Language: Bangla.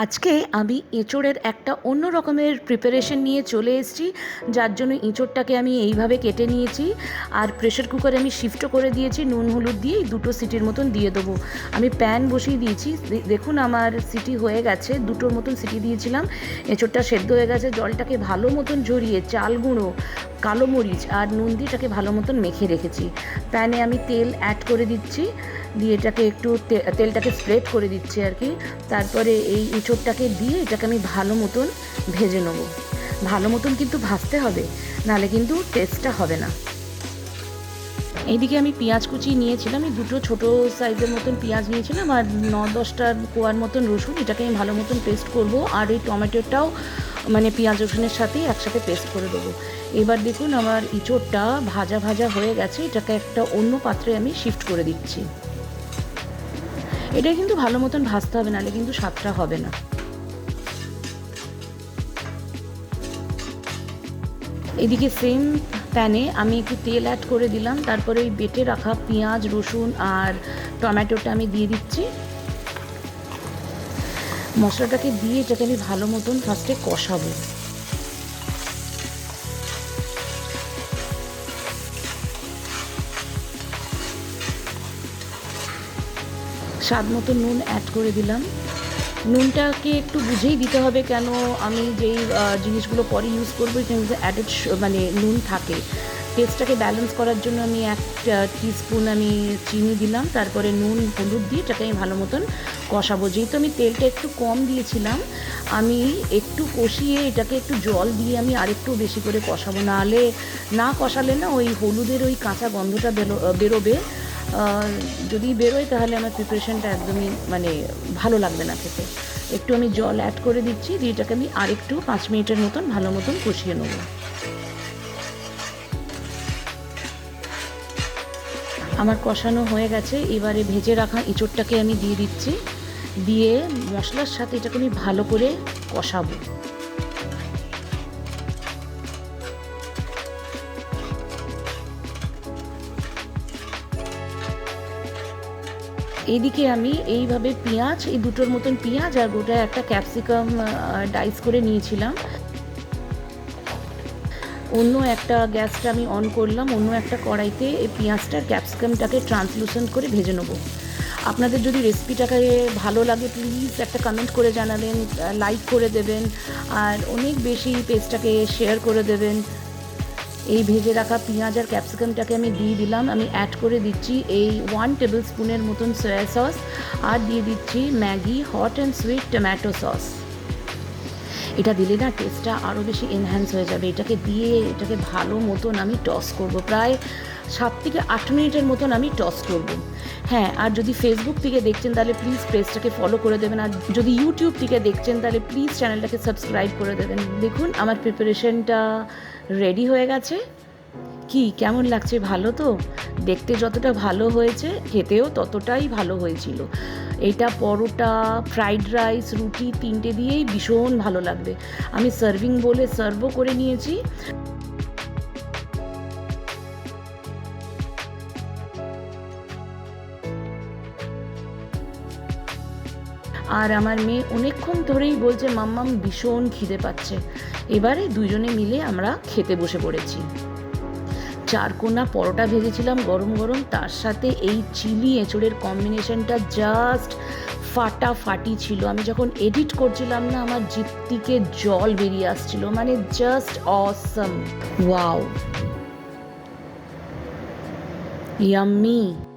আজকে আমি এঁচোড়ের একটা অন্য রকমের প্রিপারেশন নিয়ে চলে এসেছি, যার জন্য এঁচোড়টাকে আমি এইভাবে কেটে নিয়েছি আর প্রেশার কুকারে আমি শিফট করে দিয়েছি, নুন, হলুদ দিয়ে দুটো সিটির মতন দিয়ে দেবো। আমি প্যান বসিয়ে দিয়েছি দেখুন আমার সিটি হয়ে গেছে, দুটোর মতন সিটি দিয়েছিলাম, এঁচোড়টা সেদ্ধ হয়ে গেছে, জলটাকে ভালো মতন ঝরিয়ে চাল গুঁড়ো, কালো মরিচ আর নুন দিয়ে এটাকে ভালো মতন মেখে রেখেছি। প্যানে আমি তেল অ্যাড করে দিচ্ছি, দিয়ে এটাকে একটু তেলটাকে স্প্রেড করে দিচ্ছি আর কি, তারপরে এই এঁচোড়টাকে দিয়ে এটাকে আমি ভালো মতন ভেজে নেব। ভালো মতন কিন্তু ভাজতে হবে নাহলে কিন্তু টেস্টটা হবে না। এইদিকে আমি পেঁয়াজ কুচি নিয়েছিলাম, এই দুটো ছোট সাইজের মতন পেঁয়াজ নিয়েছিলাম, আর ন দশটার কোয়ার মতন রসুন, এটাকে আমি ভালো মতন পেস্ট করব, আর এই টমেটোটাও মানে পেঁয়াজ রসুনের সাথেই একসাথে পেস্ট করে দেবো। এবার দেখুন আমার ইঁচড়টা ভাজা ভাজা হয়ে গেছে, এটাকে একটা অন্য পাত্রে আমি শিফট করে দিচ্ছি। এটা কিন্তু ভালো মতন ভাজতে হবে, নাহলে কিন্তু স্বাদটা হবে না। এদিকে সেম প্যানে আমি একটু তেল অ্যাড করে দিলাম, তারপরে ওই বেটে রাখা পেঁয়াজ, রসুন আর টমেটোটা আমি দিয়ে দিচ্ছি। মশলাটাকে দিয়ে এটাকে আমি ভালো মতন ফার্স্টে কষাবো। স্বাদ মতো নুন অ্যাড করে দিলাম। নুনটাকে একটু বুঝেই দিতে হবে কেন আমি যেই জিনিসগুলো পরে ইউজ করব কিন্তু অ্যাডেড মানে নুন থাকে টেস্টটাকে ব্যালেন্স করার জন্য আমি এক টিস্পুন আমি চিনি দিলাম, তারপরে নুন, হলুদ দিয়ে এটাকে আমি ভালো মতন কষাবো। যেহেতু আমি তেলটা একটু কম দিয়েছিলাম, আমি একটু কষিয়ে এটাকে একটু জল দিয়ে আমি আরেকটু বেশি করে কষাবো। নাহলে না কষালে না ওই হলুদের ওই কাঁচা গন্ধটা বেরো বেরোবে। যদি বেরোয় তাহলে আমার প্রিপারেশনটা একদমই মানে ভালো লাগবে না খেতে। একটু আমি জল অ্যাড করে দিচ্ছি, দিয়ে এটাকে আমি আরেকটু পাঁচ মিনিটের মতন ভালো মতন কষিয়ে নেব। আমার কষানো হয়ে গেছে, এবারে ভেজে রাখা এঁচোড়টাকে আমি দিয়ে দিচ্ছি। দিয়ে মশলার সাথে এটাকে আমি ভালো করে কষাবো। এইদিকে আমি এইভাবে পেঁয়াজ, এই দুটোর মতন পেঁয়াজ আর গোটা একটা ক্যাপসিকাম ডাইস করে নিয়েছিলাম। অন্য একটা গ্যাসটা আমি অন করলাম, অন্য একটা কড়াইতে এই পেঁয়াজটার ক্যাপসিকামটাকে ট্রান্সলুসেন্ট করে ভেজে নেব। আপনাদের যদি রেসিপিটাকে ভালো লাগে, প্লিজ একটা কমেন্ট করে জানাবেন, লাইক করে দেবেন, আর অনেক বেশি পেজটাকে শেয়ার করে দেবেন। এই ভেজে রাখা পেঁয়াজ আর ক্যাপসিকামটাকে আমি দিয়ে দিলাম। আমি অ্যাড করে দিচ্ছি এই ওয়ান টেবিল স্পুনের মতন সয়া সস আর দিয়ে দিচ্ছি Maggi hot and sweet tomato sauce এটা দিলে না টেস্টটা আরও বেশি এনহ্যান্স হয়ে যাবে। এটাকে দিয়ে, এটাকে ভালো মতন আমি টস করব। প্রায় সাত থেকে আট মিনিটের মতন আমি টস করব। হ্যাঁ আর যদি ফেসবুক থেকে দেখছেন, তাহলে প্লিজ পেজটাকে ফলো করে দেবেন। আর যদি ইউটিউব থেকে দেখছেন, তাহলে প্লিজ চ্যানেলটাকে সাবস্ক্রাইব করে দেবেন। দেখুন, আমার প্রিপারেশনটা রেডি হয়ে গেছে। কি, কেমন লাগছে? ভালো তো? দেখতে যতটা ভালো হয়েছে, খেতেও ততটাই ভালো হয়েছিল। এটা পরোটা ফ্রাইড রাইস রুটি, তিনটে দিয়েই ভীষণ ভালো লাগবে। আমি সার্ভিং বলে সার্ভও করে নিয়েছি। আর আমার মেয়ে অনেকক্ষণ ধরেই বলছে, মাম্মাম, ভীষণ খিদে পাচ্ছে। এবারে দুজনে মিলে আমরা খেতে বসে পড়েছি। চারকোনা পরোটা ভেজেছিলাম গরম গরম, তার সাথে এই চিলি এঁচড়ের কম্বিনেশনটা জাস্ট ফাটাফাটি ছিল। আমি যখন এডিট করছিলাম না, আমার জিপ থেকে জল বেরিয়ে আসছিল মানে জাস্ট অসম ওয়াও ইয়াম্মি